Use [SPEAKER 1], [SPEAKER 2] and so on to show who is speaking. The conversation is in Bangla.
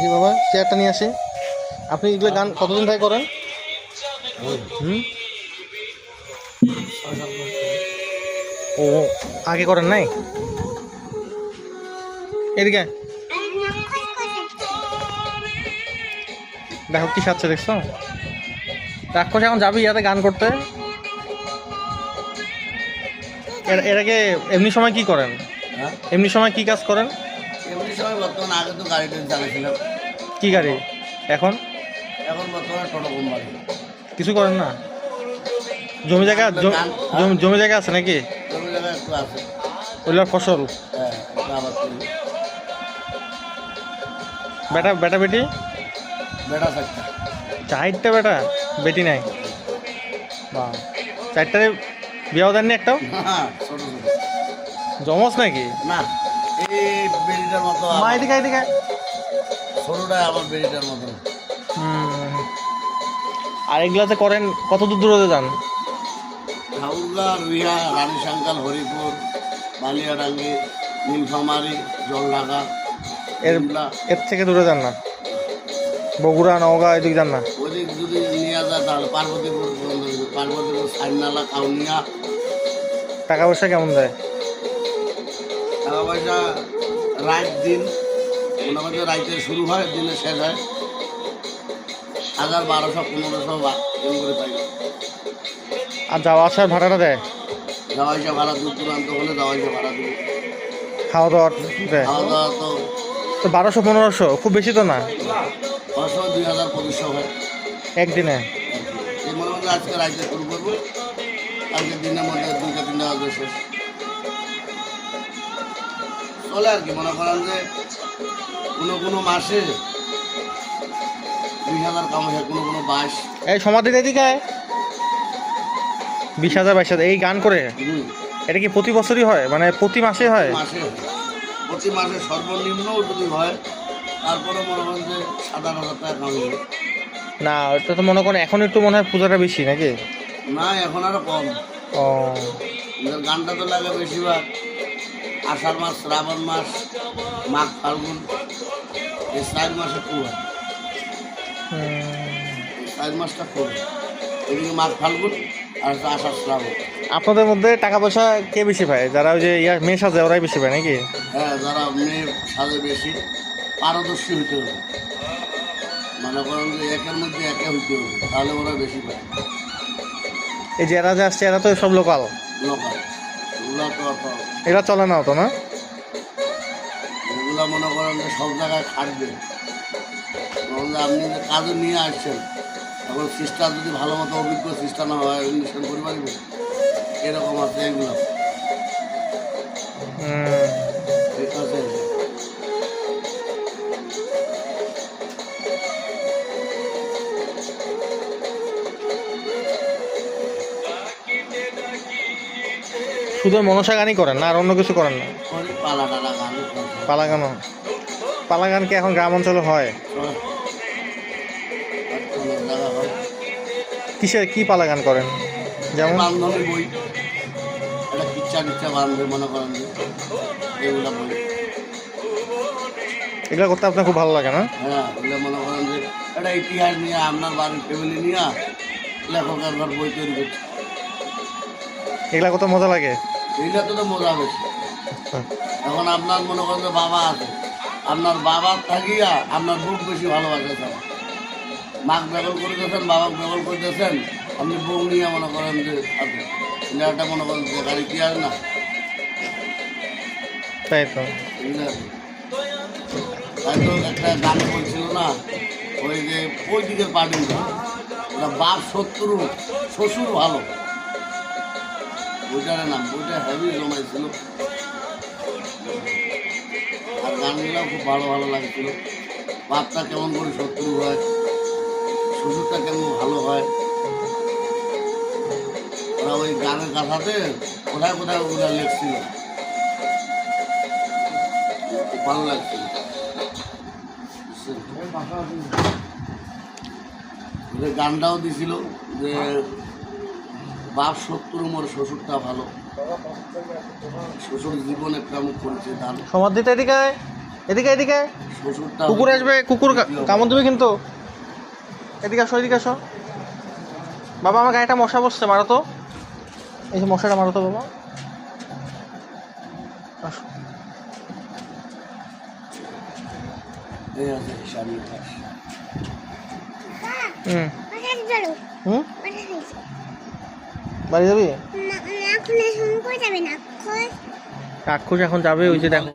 [SPEAKER 1] দেখি বাবা চেয়ারটা নিয়ে আসি। আপনি এগুলো গান কতদিন থেকে করেন? হুম? ও আগে করেন নাই? এদিকে দেখো কি খাচ্ছে দেখছ? রাক্ষস এখন যাবি ইয়াতে গান করতে। এর- এর আগে এমনি সময় কি করেন?
[SPEAKER 2] হ্যাঁ?
[SPEAKER 1] এমনি সময় কি কাজ করেন?
[SPEAKER 2] এমনি সময় বর্তমান আগে তো গাড়ি
[SPEAKER 1] কি গাড়ি? এখন?
[SPEAKER 2] এখন বর্তমানে টোটো কোম্পানি।
[SPEAKER 1] কিছু করেন না? জমি জায়গা জমি- জমি জায়গা আছে নাকি?
[SPEAKER 2] জমি জায়গায় একটু আছে।
[SPEAKER 1] ওইগুলোর ফসল?
[SPEAKER 2] হ্যাঁ আবার
[SPEAKER 1] বেটা বেটা বেটি? চারটা। বেটা? বেটি নাই? বা চারটারে বিয়াও দেননি একটাও? জমস নাকি?
[SPEAKER 2] না। এই বেরিটার মতো
[SPEAKER 1] মা এদিকে এদিকে
[SPEAKER 2] আমার বেরিটার মতো।
[SPEAKER 1] আর এগুলাতে করেন কত দূর দূরে যান?
[SPEAKER 2] ঠাকুরগা রুইয়া রানীশঙ্কাল হরিপুর বালিয়াডাঙ্গি নীলফামারি জলঢাকা
[SPEAKER 1] এর এর থেকে দূরে যান না? বগুড়া নওগাঁ এদিকে যান না?
[SPEAKER 2] ওদিক যদি নিয়ে যায় তাহলে পার্বতীপুর পর্যন্ত যাবে। পার্বতীপুর সাইনালা কাউনিয়া।
[SPEAKER 1] টাকা পয়সা কেমন দেয়?
[SPEAKER 2] টাকা পয়সা রাত দিন মোটামুটি রাইতে শুরু হয় দিনে শেষ হয়। হাজার বারোশো পনেরোশো বা এরকম করে পাই।
[SPEAKER 1] আর যাওয়া আসার ভাড়াটা দেয়?
[SPEAKER 2] যাওয়া আসা ভাড়া দূর দূরান্ত হলে যাওয়া আসা ভাড়া দেবে
[SPEAKER 1] খাওয়া দাওয়া দেয়?
[SPEAKER 2] খাওয়া দাওয়া তো
[SPEAKER 1] তো বারোশো পনেরোশো খুব বেশি তো না?
[SPEAKER 2] ছশো দুই হাজার পঁচিশশো হয়।
[SPEAKER 1] একদিনে?
[SPEAKER 2] এই মনে মধ্যে আজকে রাইতে শুরু করব। আজকে দিনের মধ্যে দুইটা তিনটা শেষ। চলে আর কি মনে করেন যে কোনো কোনো মাসে দুই হাজার কামাই হয় কোনো কোনো বাইশ
[SPEAKER 1] এই সমাধির এদিকে আয়। বিশ হাজার বাইশ হাজার এই গান করে? এটা কি প্রতি বছরই হয়? মানে প্রতি মাসে হয়?
[SPEAKER 2] মাসে প্রতি মাসে সর্বনিম্ন যদি হয়। তারপরে মনে করেন যে সাত আট হাজার টাকা কামাই
[SPEAKER 1] না ওটা তো মনে করেন এখন একটু মনে হয় পূজাটা বেশি নাকি?
[SPEAKER 2] না এখন আরও কম।
[SPEAKER 1] ও।
[SPEAKER 2] গানটা তো লাগে বেশিরভাগ। আষাঢ় মাস শ্রাবণ মাস মাঘ ফাল্গুন এই চার মাসে হয় চার মাসটা হয়। এদিকে মাঘ ফাল্গুন আর আষাঢ় শ্রাবণ।
[SPEAKER 1] আপনাদের মধ্যে টাকা পয়সা কে বেশি পায়? যারা ওই যে ইয়া মেয়ে সাজে ওরাই বেশি পায় নাকি?
[SPEAKER 2] হ্যাঁ যারা মেয়ে সাজে বেশি পারদর্শী হইতে হবে। মনে করেন যে একের মধ্যে একে হইতে হবে তাহলে ওরা বেশি পায়।
[SPEAKER 1] এই যে এরা যে আসছে এরা তো সব লোকাল
[SPEAKER 2] লোকাল
[SPEAKER 1] এরা চলে না তো না?
[SPEAKER 2] এগুলো মনে করেন যে সব জায়গায় খাটবে। আপনি যে কাজে নিয়ে আসছেন এখন সিস্টার যদি ভালো মতো অভিজ্ঞ সিস্টার না হয় অনুষ্ঠান করে পারবে এরকম আছে এগুলো।
[SPEAKER 1] শুধু মনসা গানই করেন না, আর অন্য কিছু করেন না?
[SPEAKER 2] পালা গান
[SPEAKER 1] পালা গানও পালা গান কি এখন গ্রাম অঞ্চলে হয়। কিসের, কি পালা গান করেন? যেমন?
[SPEAKER 2] মনে এগুলা
[SPEAKER 1] করতে আপনার খুব ভালো লাগে না?
[SPEAKER 2] হ্যাঁ মনে করেন যে একটা ইতিহাস নিয়ে, আপনার বাড়ির ফ্যামিলি নিয়ে লেখকের ঘর বই তৈরি করছে।
[SPEAKER 1] এগুলা কত মজা লাগে?
[SPEAKER 2] এইটা তো মজা বেশি। এখন আপনার মনে করেন বাবা আছে। আপনার বাবার থাকিয়া আপনার বুক বেশি ভালোবাসে মাক বেগল করতেছেন বাবা বেগল করতেছেন আপনি বউ নিয়ে মনে করেন যে আছে। একটা মনে করেন যে গাড়ি কি আর না?
[SPEAKER 1] তাই তো।
[SPEAKER 2] এগুলো তাই তো একটা গান বলছিল না ওই যে ওই দিকের পার্টিটা। ওটা বাপ শত্রু শ্বশুর ভালো। ওইটার নাম ওইটা হেভি জমাইছিল। আর গানগুলো খুব ভালো ভালো লাগছিল। বাপটা কেমন করে শত্রু হয়, শ্বশুরটা কেমন ভালো হয়। ওরা ওই গানের কাঁথাতে কোথায় কোথায় ওগুলো লিখছিল। ভালো লাগছিল। গানটাও দিছিল যে বাপ শত্রু মোর শ্বশুরটা ভালো। শ্বশুর জীবনে মুখ করেছে দান।
[SPEAKER 1] সমাধিটা এদিকে এদিকে এদিকে
[SPEAKER 2] শ্বশুরটা
[SPEAKER 1] কুকুর আসবে কুকুর কামড় দেবে কিন্তু। এদিকে আসো এদিকে আসো। বাবা আমার গায়ে একটা মশা বসছে মারো তো। এই যে মশাটা মারো তো বাবা। আসো। হুম। হুম? বাড়ি যাবি?
[SPEAKER 3] না এখন এখন কই যাবে না। খোঁজ
[SPEAKER 1] রাক্ষস এখন যাবে ওই যে দেখো।